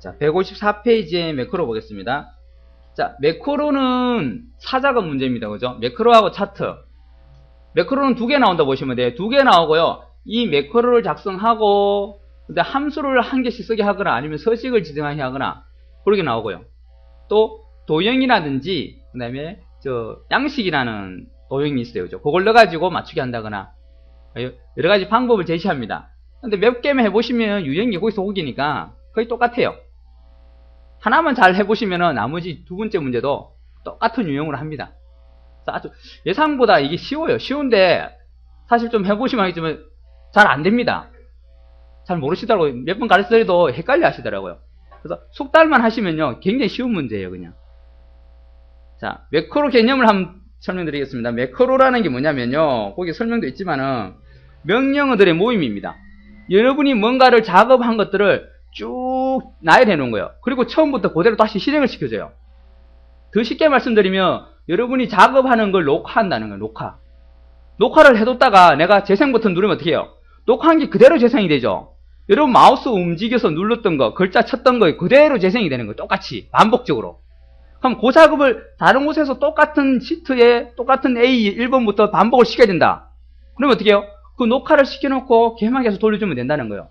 자, 154페이지의 매크로 보겠습니다. 자, 매크로는 사작업 문제입니다. 그죠? 매크로하고 차트. 매크로는 두 개 나온다 보시면 돼요. 두 개 나오고요. 이 매크로를 작성하고, 근데 함수를 한 개씩 쓰게 하거나 아니면 서식을 지정하게 하거나, 그렇게 나오고요. 또, 도형이라든지, 그 다음에, 저, 양식이라는 도형이 있어요. 그죠? 그걸 넣어 가지고 맞추게 한다거나, 여러 가지 방법을 제시합니다. 근데 몇 개만 해 보시면 유형이 거기서 오기니까 거의 똑같아요. 하나만 잘 해보시면은 나머지 두 번째 문제도 똑같은 유형으로 합니다. 아주 예상보다 이게 쉬워요. 쉬운데 사실 좀 해보시면 알겠지만 잘 안 됩니다. 잘 모르시더라고요. 몇 번 가르쳐드려도 헷갈려 하시더라고요. 그래서 숙달만 하시면요. 굉장히 쉬운 문제예요. 그냥. 자, 매크로 개념을 한번 설명드리겠습니다. 매크로라는 게 뭐냐면요. 거기 설명도 있지만은 명령어들의 모임입니다. 여러분이 뭔가를 작업한 것들을 쭉 나열해 놓은 거예요. 그리고 처음부터 그대로 다시 실행을 시켜줘요. 더 쉽게 말씀드리면 여러분이 작업하는 걸 녹화한다는 거예요. 녹화. 녹화를 해뒀다가 내가 재생 버튼 누르면 어떻게 해요? 녹화한 게 그대로 재생이 되죠. 여러분 마우스 움직여서 눌렀던 거, 글자 쳤던 거 그대로 재생이 되는 거예요. 똑같이 반복적으로. 그럼 그 작업을 다른 곳에서 똑같은 시트에 똑같은 A 1번부터 반복을 시켜야 된다. 그러면 어떻게 해요? 그 녹화를 시켜놓고 개막해서 돌려주면 된다는 거예요.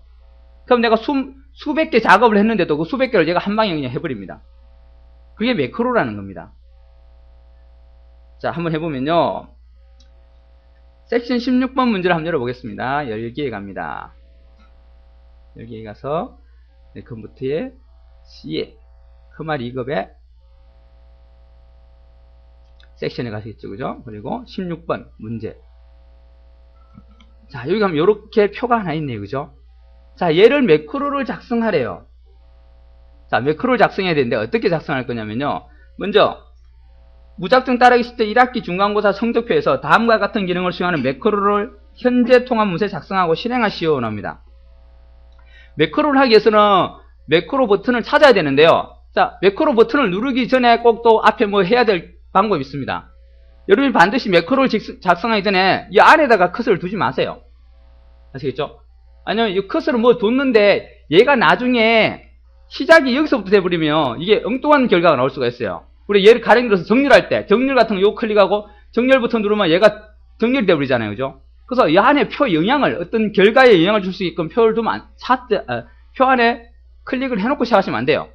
그럼 내가 수, 수백 개 작업을 했는데도 그 수백 개를 얘가 한 방에 그냥 해버립니다. 그게 매크로라는 겁니다. 자, 한번 해보면요. 섹션 16번 문제를 한번 열어보겠습니다. 열기에 갑니다. 열기에 가서 네, 컴퓨터에 C에 크말 2급에 섹션에 가시겠죠. 그죠? 그리고 16번 문제. 자, 여기 가면 이렇게 표가 하나 있네요. 그죠? 자, 얘를 매크로를 작성하래요. 자, 매크로를 작성해야 되는데 어떻게 작성할 거냐면요. 먼저 무작정 따르기 10대 1학기 중간고사 성적표에서 다음과 같은 기능을 수행하는 매크로를 현재 통합 문서에 작성하고 실행하시오 합니다. 매크로를 하기 위해서는 매크로 버튼을 찾아야 되는데요. 자, 매크로 버튼을 누르기 전에 꼭 또 앞에 뭐 해야 될 방법이 있습니다. 여러분이 반드시 매크로를 작성하기 전에 이 안에다가 컷을 두지 마세요. 아시겠죠? 아니면 이 컷을 뭐 뒀는데 얘가 나중에 시작이 여기서부터 돼버리면 이게 엉뚱한 결과가 나올 수가 있어요. 우리 얘를 가령 들어서 정렬할 때 정렬 같은 거 요 클릭하고 정렬 버튼 누르면 얘가 정렬이 돼버리잖아요. 그죠? 그래서 이 안에 표 영향을 어떤 결과에 영향을 줄 수 있게끔 표를 두면 차트, 아, 표 안에 클릭을 해놓고 시작하시면 안 돼요.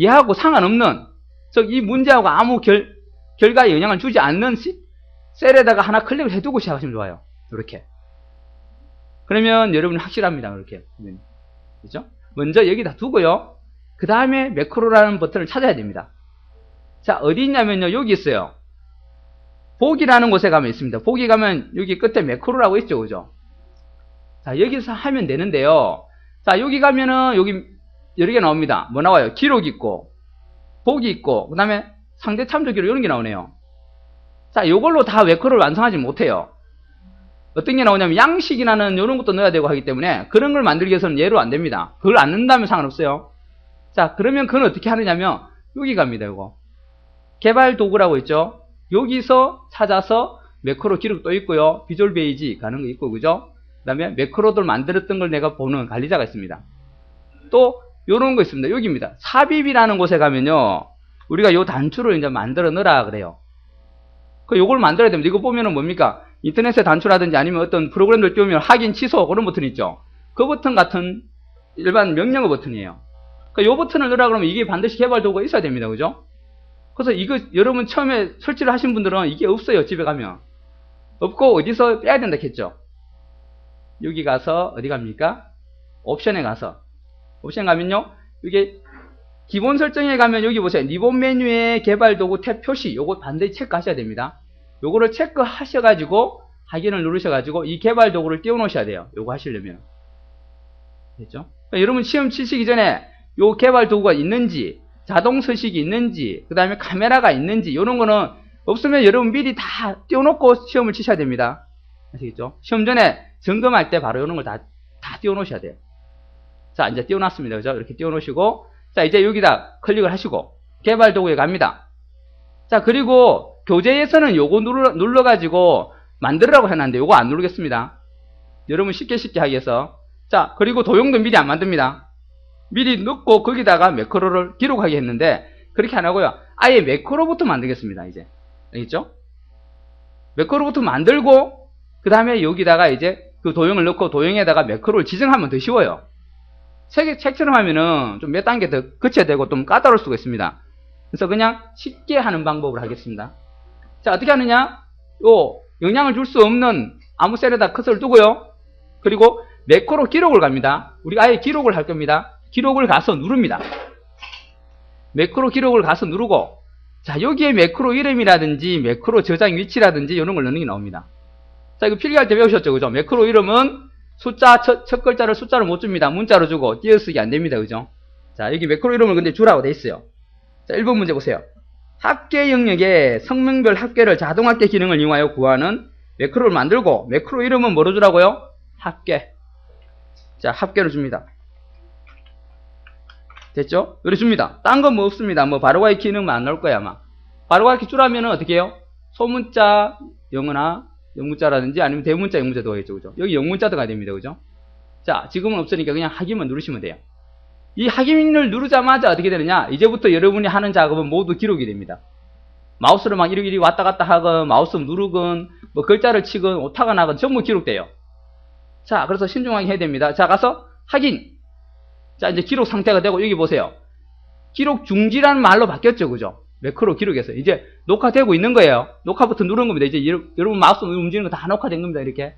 얘하고 상관없는 즉 이 문제하고 아무 결, 결과에 영향을 주지 않는 셀에다가 하나 클릭을 해두고 시작하시면 좋아요. 이렇게. 그러면 여러분은 확실합니다. 그렇게. 그죠? 먼저 여기다 두고요. 그 다음에 매크로라는 버튼을 찾아야 됩니다. 자, 어디 있냐면요. 여기 있어요. 보기라는 곳에 가면 있습니다. 보기 가면 여기 끝에 매크로라고 있죠. 그죠? 자, 여기서 하면 되는데요. 자, 여기 가면은 여기 여러 개 나옵니다. 뭐 나와요? 기록 있고, 보기 있고, 그 다음에 상대 참조 기록 이런 게 나오네요. 자, 요걸로 다 매크로를 완성하지 못해요. 어떤 게 나오냐면 양식이라는 이런 것도 넣어야 되고 하기 때문에 그런 걸 만들기 위해서는 얘로 안 됩니다. 그걸 안 넣는다면 상관없어요. 자, 그러면 그건 어떻게 하느냐면 여기 갑니다. 이거. 개발 도구라고 있죠. 여기서 찾아서 매크로 기록 도 있고요. 비주얼 베이지 가는 거 있고 그죠? 그 다음에 매크로들 만들었던 걸 내가 보는 관리자가 있습니다. 또 요런 거 있습니다. 여기입니다. 삽입이라는 곳에 가면요. 우리가 요 단추를 이제 만들어 넣으라 그래요. 그 요걸 만들어야 됩니다. 이거 보면은 뭡니까? 인터넷에 단추라든지 아니면 어떤 프로그램들 띄우면 확인, 취소 그런 버튼 있죠. 그 버튼 같은 일반 명령어 버튼이에요. 그러니까 요 버튼을 넣으라 그러면 이게 반드시 개발 도구가 있어야 됩니다. 그죠? 그래서 이거 여러분 처음에 설치를 하신 분들은 이게 없어요. 집에 가면. 없고 어디서 빼야 된다 했죠. 여기 가서 어디 갑니까? 옵션에 가서 옵션 가면요. 이게 기본 설정에 가면 여기 보세요. 리본 메뉴에 개발 도구 탭 표시 요거 반드시 체크하셔야 됩니다. 요거를 체크하셔가지고 확인을 누르셔가지고 이 개발 도구를 띄워놓으셔야 돼요. 요거 하시려면. 됐죠? 그러니까 여러분 시험 치시기 전에 요 개발 도구가 있는지 자동 서식이 있는지 그 다음에 카메라가 있는지 이런 거는 없으면 여러분 미리 다 띄워놓고 시험을 치셔야 됩니다. 아시겠죠? 시험 전에 점검할 때 바로 이런 걸 다 다 띄워놓으셔야 돼요. 자 이제 띄워놨습니다. 그죠? 이렇게 띄워놓으시고 자 이제 여기다 클릭을 하시고 개발 도구에 갑니다. 자 그리고 교재에서는 요거 눌러, 눌러가지고 만들으라고 해놨는데 요거 안 누르겠습니다. 여러분 쉽게 쉽게 하기 위해서 자 그리고 도형도 미리 안 만듭니다. 미리 넣고 거기다가 매크로를 기록하게 했는데 그렇게 안 하고요. 아예 매크로부터 만들겠습니다. 이제 알겠죠? 매크로부터 만들고 그 다음에 여기다가 이제 그 도형을 넣고 도형에다가 매크로를 지정하면 더 쉬워요. 책, 책처럼 하면은 좀 몇 단계 더 거쳐야 되고 좀 까다로울 수가 있습니다. 그래서 그냥 쉽게 하는 방법으로 하겠습니다. 자, 어떻게 하느냐? 요, 영향을 줄 수 없는 아무 셀에다 커서를 두고요. 그리고 매크로 기록을 갑니다. 우리가 아예 기록을 할 겁니다. 기록을 가서 누릅니다. 매크로 기록을 가서 누르고, 자, 여기에 매크로 이름이라든지 매크로 저장 위치라든지 이런 걸 넣는 게 나옵니다. 자, 이거 필기할 때 배우셨죠? 그죠? 매크로 이름은 숫자, 첫, 첫 글자를 숫자로 못 줍니다. 문자로 주고 띄어쓰기 안 됩니다. 그죠? 자, 여기 매크로 이름을 근데 주라고 돼 있어요. 자, 1번 문제 보세요. 합계 영역에 성명별 합계를 자동합계 기능을 이용하여 구하는 매크로를 만들고 매크로 이름은 뭐로 주라고요? 합계. 자, 합계를 줍니다. 됐죠? 요리 줍니다. 딴 건 뭐 없습니다. 뭐 바로가기 기능만 안 나올 거야 아마. 바로가기 주라면 어떻게 해요? 소문자 영어나 영문자라든지 아니면 대문자 영문자 들어가겠죠. 그죠? 여기 영문자 들어가야 됩니다. 그죠? 자, 지금은 없으니까 그냥 확인만 누르시면 돼요. 이 확인을 누르자마자 어떻게 되느냐? 이제부터 여러분이 하는 작업은 모두 기록이 됩니다. 마우스로 막 이리 이리 왔다 갔다 하건 마우스 누르건 뭐 글자를 치건 오타가 나건 전부 기록돼요. 자, 그래서 신중하게 해야 됩니다. 자, 가서 확인. 자, 이제 기록 상태가 되고 여기 보세요. 기록 중지라는 말로 바뀌었죠. 그죠? 매크로 기록에서 이제 녹화되고 있는 거예요. 녹화 버튼 누른 겁니다. 이제 여러- 여러분 마우스 움직이는 거 다 녹화된 겁니다. 이렇게.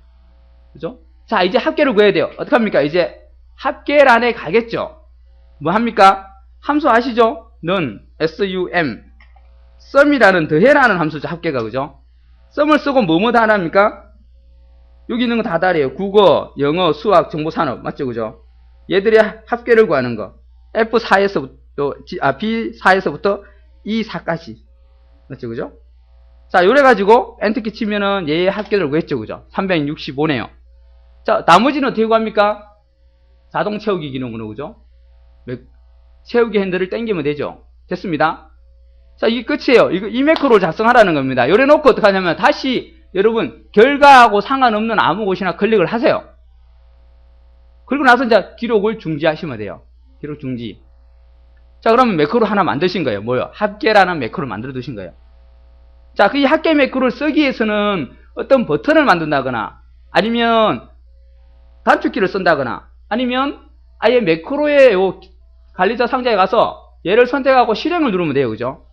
그죠? 자, 이제 합계를 구해야 돼요. 어떡합니까? 이제 합계란에 가겠죠. 뭐 합니까? 함수 아시죠? 는 sum 썸이라는 더해라는 함수죠. 합계가 그죠? 썸을 쓰고 뭐뭐 다 하나입니까? 여기 있는 거 다 다래요. 국어, 영어, 수학, 정보산업 맞죠? 그죠? 얘들의 합계를 구하는 거. F4에서부터 아 B4에서부터 E4까지 맞죠? 그죠? 자, 요래 가지고 엔터키 치면은 얘의 합계를 구했죠. 그죠? 365네요. 자, 나머지는 어떻게 구합니까? 자동 채우기 기능으로 그죠? 매- 채우기 핸들을 당기면 되죠. 됐습니다. 자, 이게 끝이에요. 이거 이 매크로를 작성하라는 겁니다. 요래 놓고 어떻게 하냐면 다시 여러분 결과하고 상관없는 아무 곳이나 클릭을 하세요. 그리고 나서 이제 기록을 중지하시면 돼요. 기록 중지. 자, 그러면 매크로 하나 만드신 거예요. 뭐요? 합계라는 매크로를 만들어 두신 거예요. 자, 그 이 합계 매크로를 쓰기 위해서는 어떤 버튼을 만든다거나 아니면 단축키를 쓴다거나 아니면 아예 매크로의 요 관리자 상자에 가서 얘를 선택하고 실행을 누르면 돼요. 그죠?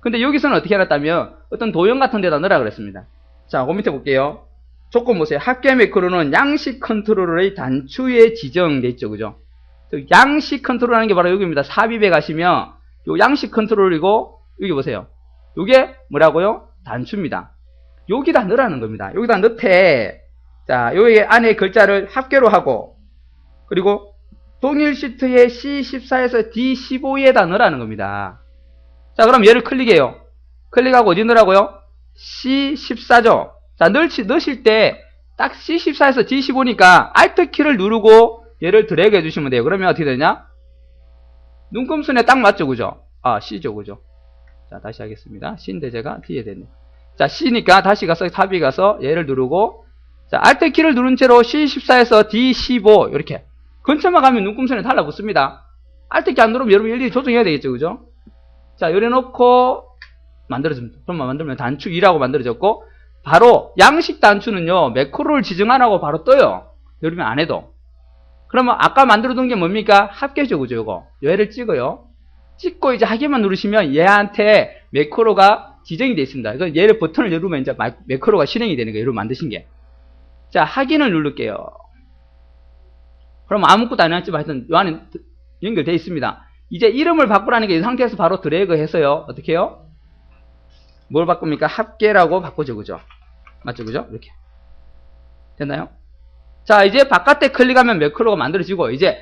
근데 여기서는 어떻게 해놨다면 어떤 도형 같은 데다 넣으라 그랬습니다. 자, 그 밑에 볼게요. 조건 보세요. 합계 매크로는 양식 컨트롤의 단추에 지정돼 있죠. 그죠? 저 양식 컨트롤하는 게 바로 여기입니다. 삽입에 가시면 요 양식 컨트롤이고 여기 보세요. 요게 뭐라고요? 단추입니다. 여기다 넣으라는 겁니다. 여기다 넣되 자, 여기 안에 글자를 합계로 하고 그리고 동일 시트의 C14에서 D15에다 넣으라는 겁니다. 자, 그럼 얘를 클릭해요. 클릭하고 어디 넣으라고요? C14죠. 자, 넣으시, 넣으실 때 딱 C14에서 D15니까 Alt 키를 누르고 얘를 드래그 해주시면 돼요. 그러면 어떻게 되냐? 눈금순에 딱 맞죠, 그죠? 아, C죠, 그죠? 자, 다시 하겠습니다. C인데 제가 D에 됐네. 자, C니까 다시 가서 탑이 가서 얘를 누르고 자, Alt 키를 누른 채로 C14에서 D15 이렇게 근처만 가면 눈금순에 달라붙습니다. 키안 누르면 여러분 일일이 조정해야 되겠죠, 그죠? 자, 요래 놓고 만들어집니다. 그럼 만들면 단추 2라고 만들어졌고 바로 양식 단추는요 매크로를 지정 안 하고 바로 떠요. 여러분 안 해도. 그러면 아까 만들어둔 게 뭡니까? 합계죠, 그죠? 이거 얘를 찍어요. 찍고 이제 하기만 누르시면 얘한테 매크로가 지정이 되어 있습니다. 이거 얘를 버튼을 누르면 이제 마- 매크로가 실행이 되는 거예요. 여러분 만드신 게. 자, 확인을 누를게요. 그럼 아무것도 안 해놨지만 하여튼 요 안에 연결되어 있습니다. 이제 이름을 바꾸라는 게 이 상태에서 바로 드래그 해서요. 어떻게 해요? 뭘 바꿉니까? 합계라고 바꾸죠. 그죠? 맞죠? 그죠? 이렇게. 됐나요? 자, 이제 바깥에 클릭하면 매크로가 만들어지고, 이제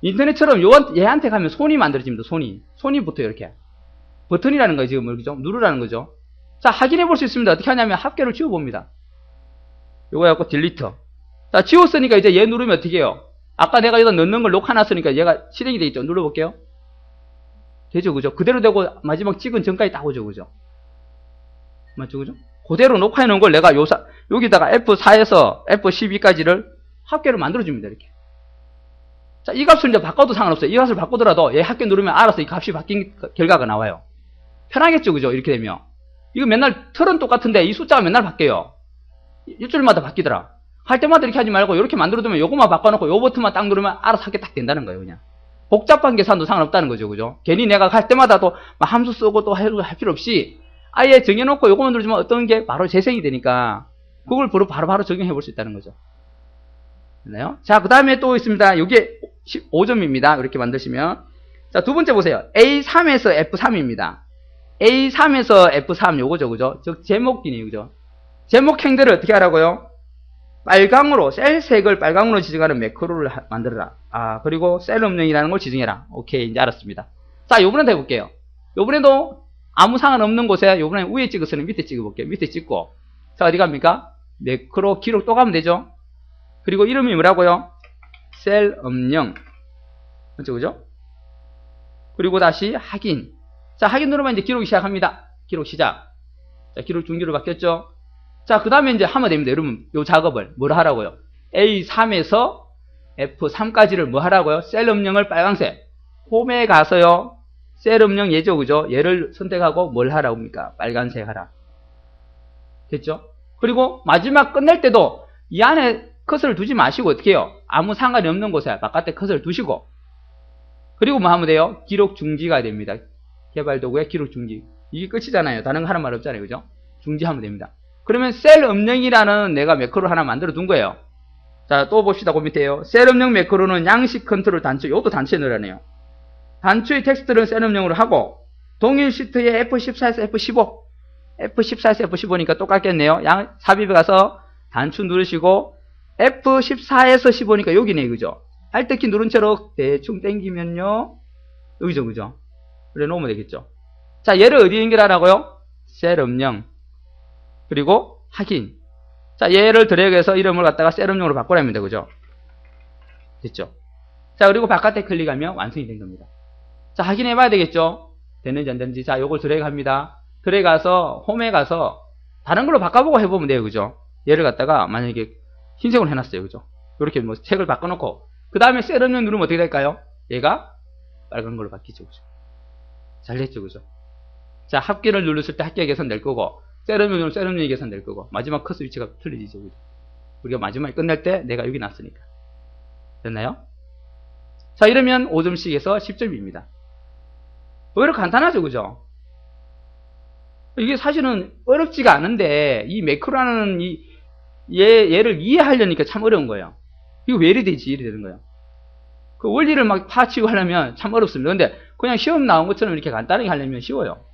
인터넷처럼 요, 얘한테 가면 손이 만들어집니다. 손이. 손이 붙어요. 이렇게. 버튼이라는 거예요. 지금. 그죠? 누르라는 거죠. 자, 확인해 볼 수 있습니다. 어떻게 하냐면 합계를 지워봅니다. 요거 해갖고 딜리트. 자, 지웠으니까 이제 얘 누르면 어떻게 해요? 아까 내가 여기다 넣는 걸 녹아놨으니까 얘가 실행이 돼 있죠. 눌러볼게요. 되죠, 그죠? 그대로 되고 마지막 찍은 전까지 다 오죠, 그죠? 맞죠, 그죠? 그대로 녹화해 놓은 걸 내가 요사, 여기다가 F4에서 F12까지를 합계를 만들어줍니다, 이렇게. 자, 이 값을 이제 바꿔도 상관없어요. 이 값을 바꾸더라도 얘 합계 누르면 알아서 이 값이 바뀐 결과가 나와요. 편하겠죠, 그죠? 이렇게 되면. 이거 맨날 틀은 똑같은데 이 숫자가 맨날 바뀌어요. 일주일마다 바뀌더라. 할 때마다 이렇게 하지 말고 이렇게 만들어두면 요거만 바꿔놓고 요 버튼만 딱 누르면 알아서 합계 딱 된다는 거예요, 그냥. 복잡한 계산도 상관없다는 거죠, 그죠? 괜히 내가 할 때마다 또막 함수 쓰고 또 할 필요 없이 아예 정해놓고 요거만 누르면 어떤 게 바로 재생이 되니까 그걸 바로 바로, 바로 적용해 볼 수 있다는 거죠. 됐나요? 자, 그 다음에 또 있습니다. 이게 15점입니다. 이렇게 만드시면. 자, 두 번째 보세요. A3에서 F3입니다. A3에서 F3 요거죠, 그죠? 즉, 제목이네요, 그죠? 제목 행들을 어떻게 하라고요? 빨강으로, 셀 색을 빨강으로 지정하는 매크로를 하- 만들어라. 아, 그리고 셀 음영이라는 걸 지정해라. 오케이, 이제 알았습니다. 자, 요번에도 해볼게요. 요번에도 아무 상관없는 곳에 요번에 위에 찍었으면 밑에 찍어볼게요. 밑에 찍고. 자, 어디 갑니까? 매크로 기록 또 가면 되죠? 그리고 이름이 뭐라고요? 셀 음영. 그죠, 그죠? 그리고 다시 확인. 자, 확인 누르면 이제 기록이 시작합니다. 기록 시작. 자, 기록 중지로 바뀌었죠? 자, 그 다음에 이제 하면 됩니다. 여러분, 요 작업을 뭘 하라고요? A3에서 F3까지를 뭐 하라고요? 셀 음영을 빨강색. 홈에 가서요. 셀 음영 예죠, 그죠? 얘를 선택하고 뭘 하라고 합니까? 빨간색 하라. 됐죠? 그리고 마지막 끝낼 때도 이 안에 컷을 두지 마시고 어떻게 해요? 아무 상관이 없는 곳에 바깥에 컷을 두시고 그리고 뭐 하면 돼요? 기록 중지가 됩니다. 개발 도구의 기록 중지. 이게 끝이잖아요. 다른 거 하는 말 없잖아요. 그죠? 중지하면 됩니다. 그러면 셀 음영이라는 내가 매크로 하나 만들어 둔 거예요. 자, 또 봅시다. 그 밑에요. 셀 음영 매크로는 양식 컨트롤 단추. 이것도 단추에 넣으라네요. 단추의 텍스트를 셀 음영으로 하고 동일 시트에 F14에서 F15 F14에서 F15니까 똑같겠네요. 양, 삽입에 가서 단추 누르시고 F14에서 15니까 여기네, 그죠? Alt키 누른 채로 대충 당기면요. 여기죠, 그죠? 그래 놓으면 되겠죠. 자, 얘를 어디 연결하라고요? 셀 음영. 그리고 확인. 자, 얘를 드래그해서 이름을 갖다가 셀 음영으로 바꾸랍니다, 그죠? 됐죠? 자, 그리고 바깥에 클릭하면 완성이 된 겁니다. 자, 확인해 봐야 되겠죠? 됐는지 안 됐는지. 자, 요걸 드래그 합니다. 드래그 가서 홈에 가서 다른 걸로 바꿔보고 해보면 돼요. 그죠? 얘를 갖다가 만약에 흰색으로 해놨어요. 그죠? 이렇게 뭐 색을 바꿔놓고 그 다음에 셀 음영 누르면 어떻게 될까요? 얘가 빨간 걸로 바뀌죠. 그죠? 잘 됐죠. 그죠? 자, 합계를 눌렀을 때 합계 계산 될 거고 셀 음영 누르면 셀 음영 계산 될 거고 마지막 커스 위치가 틀리죠. 그죠? 우리가 마지막에 끝날 때 내가 여기 놨으니까. 됐나요? 자, 이러면 5점씩에서 10점입니다. 오히려 간단하죠. 그죠? 이게 사실은 어렵지가 않은데 이 매크로라는 이 얘, 얘를 이해하려니까 참 어려운 거예요. 이거 왜 이래 되지? 이래 되는 거예요. 그 원리를 막 파치고 하려면 참 어렵습니다. 근데 그냥 시험 나온 것처럼 이렇게 간단하게 하려면 쉬워요.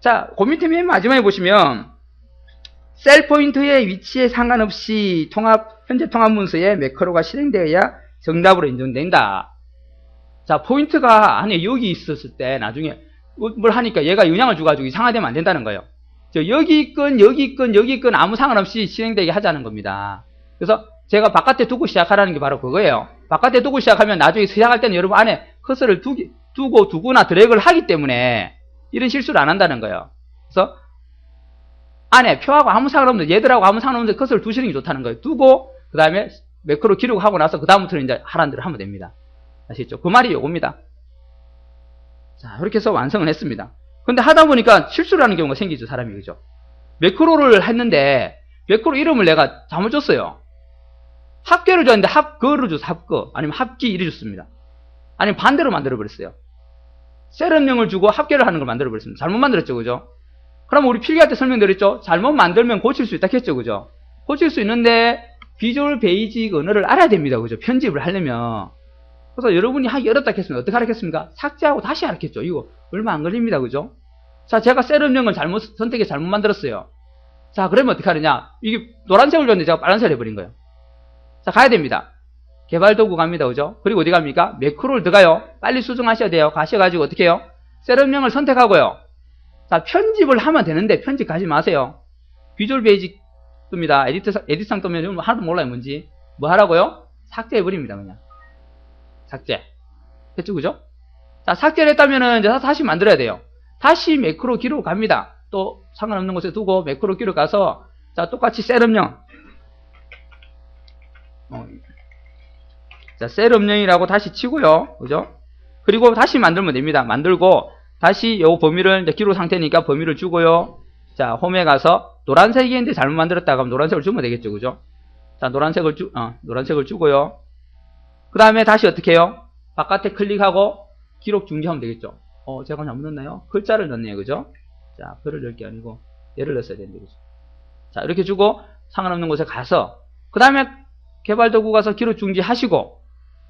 자, 그 밑에 맨 마지막에 보시면 셀 포인트의 위치에 상관없이 통합 현재 통합 문서에 매크로가 실행되어야 정답으로 인정된다. 자, 포인트가 안에 여기 있었을 때 나중에 뭘 하니까 얘가 영향을 줘가지고 이상화되면 안 된다는 거예요. 저 여기 있건 여기 있건 여기 있건 아무 상관없이 실행되게 하자는 겁니다. 그래서 제가 바깥에 두고 시작하라는 게 바로 그거예요. 바깥에 두고 시작하면 나중에 시작할 때는 여러분 안에 커서를 두기, 두고 두거나 드래그를 하기 때문에 이런 실수를 안 한다는 거예요. 그래서 안에 표하고 아무 상관없는 얘들하고 아무 상관없는 커서를 두시는 게 좋다는 거예요. 두고 그 다음에 매크로 기록하고 나서 그 다음부터는 이제 하라는 대로 하면 됩니다. 아시겠죠? 그 말이 요겁니다. 자, 이렇게 해서 완성을 했습니다. 근데 하다 보니까 실수를 하는 경우가 생기죠, 사람이. 그죠? 매크로를 했는데, 매크로 이름을 내가 잘못 줬어요. 합계를 줬는데 합거를 줬어, 합거. 아니면 합기 이래 줬습니다. 아니면 반대로 만들어 버렸어요. 셀음령을 주고 합계를 하는 걸 만들어 버렸습니다. 잘못 만들었죠, 그죠? 그럼 우리 필기할 때 설명드렸죠? 잘못 만들면 고칠 수 있다 했죠, 그죠? 고칠 수 있는데, 비주얼 베이직 언어를 알아야 됩니다, 그죠? 편집을 하려면. 그래서 여러분이 하기 어렵다 했습니다. 어떻게 하겠습니까? 삭제하고 다시 하겠죠. 이거 얼마 안 걸립니다. 그죠? 자, 제가 셀음령을 잘못, 선택해 잘못 만들었어요. 자, 그러면 어떻게 하느냐? 이게 노란색을 줬는데 제가 빨간색을 해버린 거예요. 자, 가야 됩니다. 개발 도구 갑니다. 그죠? 그리고 어디 갑니까? 매크로를 들어가요. 빨리 수정하셔야 돼요. 가셔가지고 어떻게 해요? 셀음령을 선택하고요. 자, 편집을 하면 되는데 편집 가지 마세요. 비주얼 베이직 뜹니다. 에디트, 에디트상 뜨면 하나도 몰라요. 뭔지. 뭐 하라고요? 삭제해버립니다. 그냥. 삭제. 됐죠, 그죠? 자, 삭제를 했다면은 이제 다시 만들어야 돼요. 다시 매크로 기록 갑니다. 또 상관없는 곳에 두고 매크로 기록 가서 자, 똑같이 셀음령. 어, 자, 셀 음영이라고 다시 치고요. 그죠? 그리고 다시 만들면 됩니다. 만들고 다시 요 범위를 이제 기록 상태니까 범위를 주고요. 자, 홈에 가서 노란색인데 잘못 만들었다가 하면 노란색을 주면 되겠죠. 그죠? 자, 노란색을 주, 어, 노란색을 주고요. 그 다음에 다시 어떻게 해요? 바깥에 클릭하고 기록 중지하면 되겠죠. 어, 제가 잘못 넣었나요? 글자를 넣네요. 그죠? 자, 글을 넣을 게 아니고 얘를 넣었어야 되는데. 그죠? 자, 이렇게 주고 상관없는 곳에 가서 그 다음에 개발 도구 가서 기록 중지하시고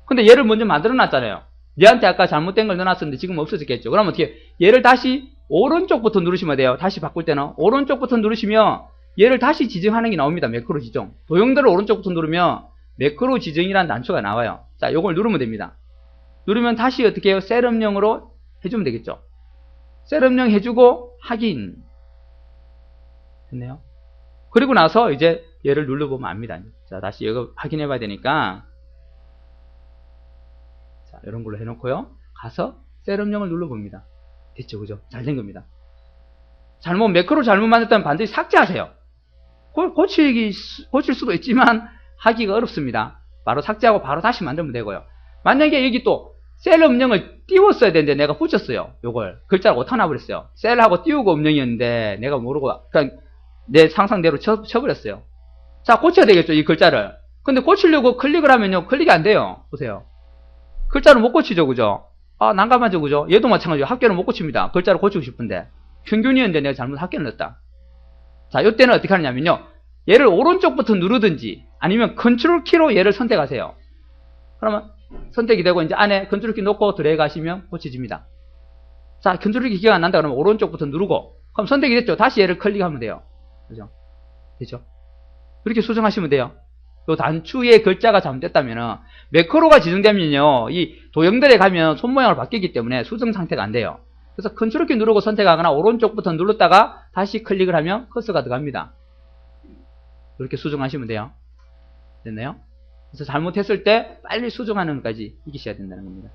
근데 얘를 먼저 만들어 놨잖아요. 얘한테 아까 잘못된 걸 넣어놨었는데 지금 없어졌겠죠. 그럼 어떻게 얘를 다시 오른쪽부터 누르시면 돼요. 다시 바꿀 때는 오른쪽부터 누르시면 얘를 다시 지정하는 게 나옵니다. 매크로 지정. 도형들을 오른쪽부터 누르면 매크로 지정이라는 단초가 나와요. 자, 요걸 누르면 됩니다. 누르면 다시 어떻게 해요? 셀업용으로 해주면 되겠죠. 셀업용 해주고 확인. 됐네요. 그리고 나서 이제 얘를 눌러보면 압니다. 자, 다시 이거 확인해 봐야 되니까. 자, 이런 걸로 해놓고요. 가서 셀업용을 눌러봅니다. 됐죠, 그죠? 잘 된 겁니다. 잘못, 매크로 잘못 만들었다면 반드시 삭제하세요. 고, 고치기, 고칠 수도 있지만 하기가 어렵습니다. 바로 삭제하고 바로 다시 만들면 되고요. 만약에 여기 또 셀 음령을 띄웠어야 되는데 내가 붙였어요. 요걸. 글자를 오타나 버렸어요. 셀하고 띄우고 음령이었는데 내가 모르고 그냥 내 상상대로 쳐, 쳐버렸어요. 자, 고쳐야 되겠죠, 이 글자를. 근데 고치려고 클릭을 하면요, 클릭이 안 돼요. 보세요. 글자를 못 고치죠, 그죠? 아, 난감하죠, 그죠? 얘도 마찬가지로 학교를 못 고칩니다. 글자를 고치고 싶은데. 평균이었는데 내가 잘못 학교를 넣었다. 자, 이때는 어떻게 하느냐면요. 얘를 오른쪽부터 누르든지 아니면 컨트롤 키로 얘를 선택하세요. 그러면 선택이 되고 이제 안에 컨트롤 키 놓고 드래그 하시면 고쳐집니다. 자, 컨트롤 키 기가 안 난다 그러면 오른쪽부터 누르고 그럼 선택이 됐죠. 다시 얘를 클릭하면 돼요. 그죠? 되죠? 그렇게 수정하시면 돼요. 요 단추의 글자가 잘못됐다면은 매크로가 지정되면요. 이 도형들에 가면 손 모양을 바뀌기 때문에 수정 상태가 안 돼요. 그래서 컨트롤 키 누르고 선택하거나 오른쪽부터 눌렀다가 다시 클릭을 하면 커서가 들어갑니다. 이렇게 수정하시면 돼요. 됐나요? 그래서 잘못했을 때 빨리 수정하는 것까지 익히셔야 된다는 겁니다.